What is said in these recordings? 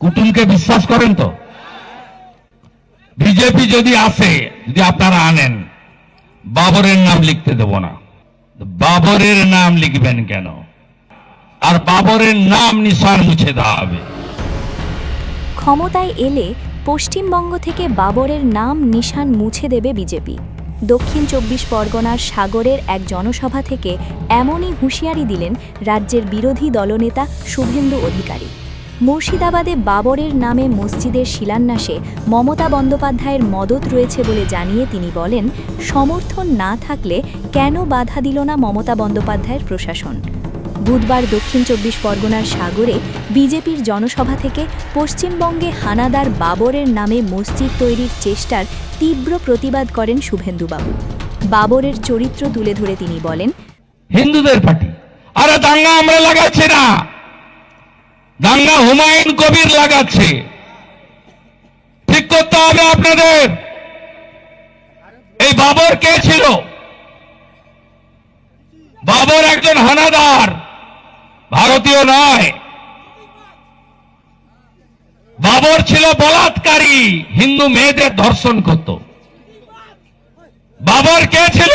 কুটুমকে বিশ্বাস করেন তো? বিজেপি যদি আসে, যদি আপনারা আনেন, বাবরের নাম লিখতে দেব না। বাবরের নাম লিখবেন কেন? আর বাবরের নাম নিশান মুছে দেওয়া হবে। ক্ষমতায় এলে পশ্চিমবঙ্গ থেকে বাবরের নাম নিশান মুছে দেবে বিজেপি। দক্ষিণ চব্বিশ পরগনার সাগরের এক জনসভা থেকে এমনই হুঁশিয়ারি দিলেন রাজ্যের বিরোধী দলনেতা শুভেন্দু অধিকারী। মুর্শিদাবাদে বাবরের নামে মসজিদের শিলান্যাসে মমতা বন্দ্যোপাধ্যায়ের মদত রয়েছে বলে জানিয়ে তিনি বলেন, সমর্থন না থাকলে কেন বাধা দিল না মমতা বন্দ্যোপাধ্যায়ের প্রশাসন? বুধবার দক্ষিণ চব্বিশ পরগনার সাগরে বিজেপির জনসভা থেকে পশ্চিমবঙ্গে হানাদার বাবরের নামে মসজিদ তৈরির চেষ্টার তীব্র প্রতিবাদ করেন শুভেন্দুবাবু। বাবরের চরিত্র তুলে ধরে তিনি বলেন, হিন্দুদের পার্টি। আরে দাঙ্গা আমরা লাগাচ্ছি না। দাঙ্গা হুমায়ুন কবির লাগাচ্ছে। ঠিক করতে হবে আপনাদের। এই বাবর কে ছিল? বাবর একজন হানাদার, ভারতীয় নয়। বাবর ছিল বলাৎকারী, হিন্দু মেয়েদের ধর্ষণ করত। বাবর কে ছিল?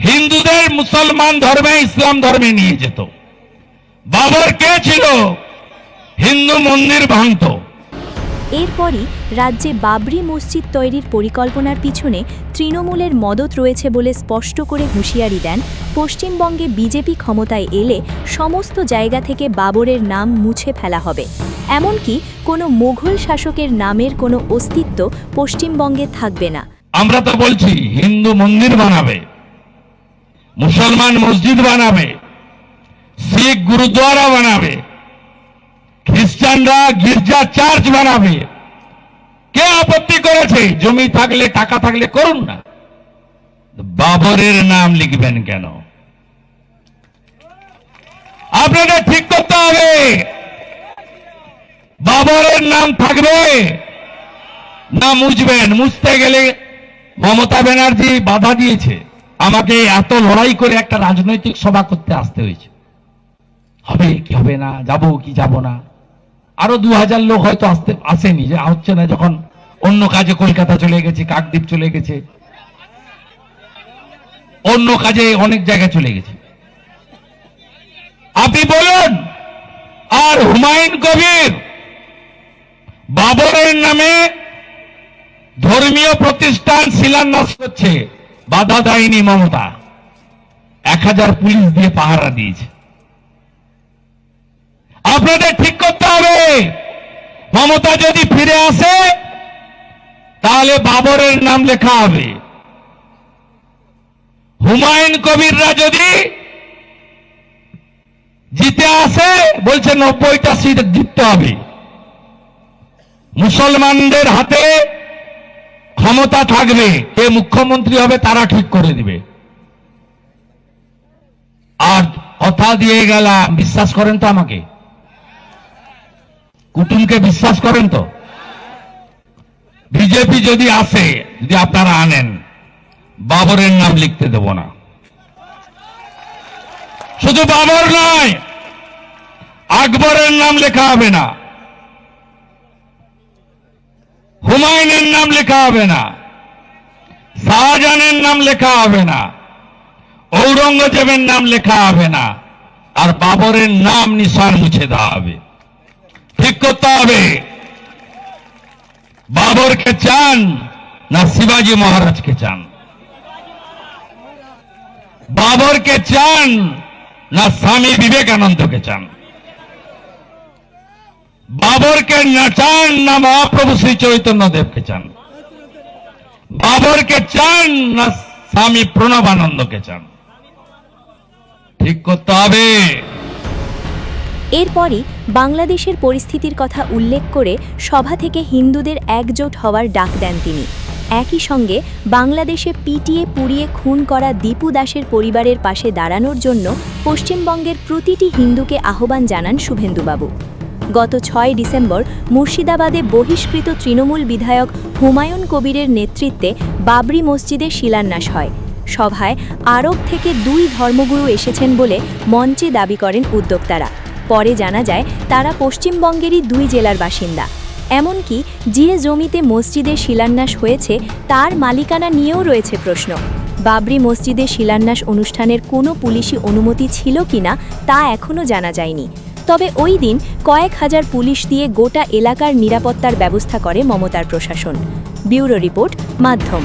হিন্দুদের মুসলমান ধর্মে ইসলাম ধর্মে নিয়ে যেত। বাবর কে ছিল? হিন্দু মন্দির ভাঙত। এরপরই রাজ্যে বাবরি মসজিদ তৈরির পরিকল্পনার পিছনে তৃণমূলের মদত রয়েছে বলে স্পষ্ট করে হুঁশিয়ারি দেন পশ্চিমবঙ্গে বিজেপি ক্ষমতায় এলে সমস্ত জায়গা থেকে বাবরের নাম মুছে ফেলা হবে। এমনকি কোনো মোঘল শাসকের নামের কোনো অস্তিত্ব পশ্চিমবঙ্গে থাকবে না। আমরা তো বলছি হিন্দু মন্দির বানাবে মুসলমান মসজিদ বানাবে। শিখ গুরুদ্বারা বানাবে খ্রিস্টানরা গির্জা চার্চ বানাবে কে আপত্তি করেছে জমি থাকলে টাকা থাকলে করুন না বাবরের নাম লিখবেন কেন আপনাদের ঠিক করতে হবে বাবরের নাম থাকবে না মুছবেন মুছতে গেলে মমতা ব্যানার্জি বাধা দিয়েছে আমাকে এত লড়াই করে একটা রাজনৈতিক সভা করতে আসতে হয়েছে। হবে কি হবে না, যাব কি যাব না। আরও দু হাজার লোক হয়তো আসতে, আসেনি যে, হচ্ছে না যখন অন্য কাজে কলকাতা চলে গেছে, কাকদ্বীপ চলে গেছে। অন্য কাজে অনেক জায়গায় চলে গেছে। আপনি বলুন, আর হুমায়ুন কবির বাবরের নামে ধর্মীয় প্রতিষ্ঠান শিলান্যাস করছে, বাধা দেয়নি মমতা। এক হাজার পুলিশ দিয়ে পাহারা দিয়েছে। আপনাদের ঠিক করতে হবে। মমতা যদি ফিরে আসে, তাহলে বাবরের নাম লেখা হবে। হুমায়ুন কবিররা যদি জিতে আসে, বলছে নব্বইটা সিট জিততে হবে। মুসলমানদের হাতে ক্ষমতা থাকবে, কে মুখ্যমন্ত্রী হবে তারা ঠিক করে দিবে। আর কথা দিয়ে গেলাম, বিশ্বাস করেন তো আমাকে। কুটুমকে বিশ্বাস করেন তো? বিজেপি যদি আসে, যদি আপনারা আনেন, বাবরের নাম লিখতে দেব না। শুধু বাবর নয়, আকবরের নাম লেখা হবে না। হুমায়ুনের নাম লেখা হবে না। শাহজাহানের নাম লেখা হবে না। ঔরঙ্গজেবের নাম লেখা হবে না। আর বাবরের নাম নিশান মুছে দেওয়া হবে। করতে হবে। বাবরকে চান না শিবাজি মহারাজকে চান? বাবরকে চান না স্বামী বিবেকানন্দকে চান? বাবরকে না চান না মহাপ্রভু শ্রী চৈতন্য দেবকে চান? বাবরকে চান না স্বামী প্রণবানন্দকে চান? ঠিক করতে হবে। এরপরই বাংলাদেশের পরিস্থিতির কথা উল্লেখ করে সভা থেকে হিন্দুদের একজোট হওয়ার ডাক দেন তিনি। একই সঙ্গে বাংলাদেশে পিটিয়ে পুড়িয়ে খুন করা দীপু দাসের পরিবারের পাশে দাঁড়ানোর জন্য পশ্চিমবঙ্গের প্রতিটি হিন্দুকে আহ্বান জানান শুভেন্দুবাবু। গত ছয় ডিসেম্বর মুর্শিদাবাদে বহিষ্কৃত তৃণমূল বিধায়ক হুমায়ুন কবিরের নেতৃত্বে বাবরি মসজিদে শিলান্যাস হয়। সভায় আরব থেকে দুই ধর্মগুরু এসেছেন বলে মঞ্চে দাবি করেন উদ্যোক্তারা। পরে জানা যায় তারা পশ্চিমবঙ্গেরই দুই জেলার বাসিন্দা। এমনকি যে জমিতে মসজিদের শিলান্যাস হয়েছে, তার মালিকানা নিয়েও রয়েছে প্রশ্ন। বাবরি মসজিদের শিলান্যাস অনুষ্ঠানের কোনো পুলিশি অনুমতি ছিল কিনা, তা এখনও জানা যায়নি। তবে ওই দিন কয়েক হাজার পুলিশ দিয়ে গোটা এলাকার নিরাপত্তার ব্যবস্থা করে মমতার প্রশাসন। ব্যুরো রিপোর্ট, মাধ্যম।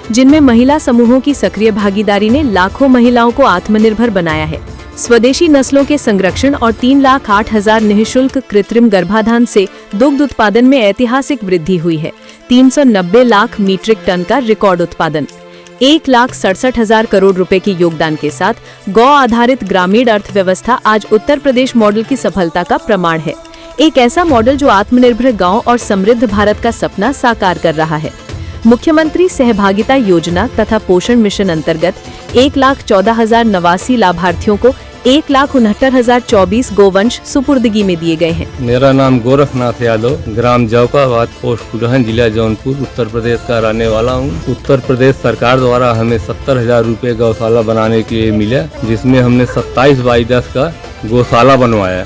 जिनमें महिला समूहों की सक्रिय भागीदारी ने लाखों महिलाओं को आत्मनिर्भर बनाया है। स्वदेशी नस्लों के संरक्षण और तीन लाख आठ हज़ार निःशुल्क कृत्रिम गर्भाधान से दुग्ध उत्पादन में ऐतिहासिक वृद्धि हुई है। 390 लाख मीट्रिक टन का रिकॉर्ड उत्पादन। एक लाख सड़सठ हज़ार करोड़ रुपए के योगदान के साथ गौ आधारित ग्रामीण अर्थव्यवस्था आज उत्तर प्रदेश मॉडल की सफलता का प्रमाण है। एक ऐसा मॉडल जो आत्मनिर्भर गाँव और समृद्ध भारत का सपना साकार कर रहा है। मुख्यमंत्री सहभागिता योजना तथा पोषण मिशन अंतर्गत एक लाख चौदह हज़ार नवासी लाभार्थियों को एक लाख उनहत्तर हज़ार चौबीस गोवंश सुपुर्दगी में दिए गए हैं। मेरा नाम गोरखनाथ यादव, ग्राम जौकाबाद, पोस्ट कुलहन जिला जौनपुर, उत्तर प्रदेश का रहने वाला हूँ। उत्तर प्रदेश सरकार द्वारा हमें सत्तर हज़ार रूपए गौशाला बनाने के लिए मिला, जिसमें हमने सत्ताईस बाई दस का गौशाला बनवाया।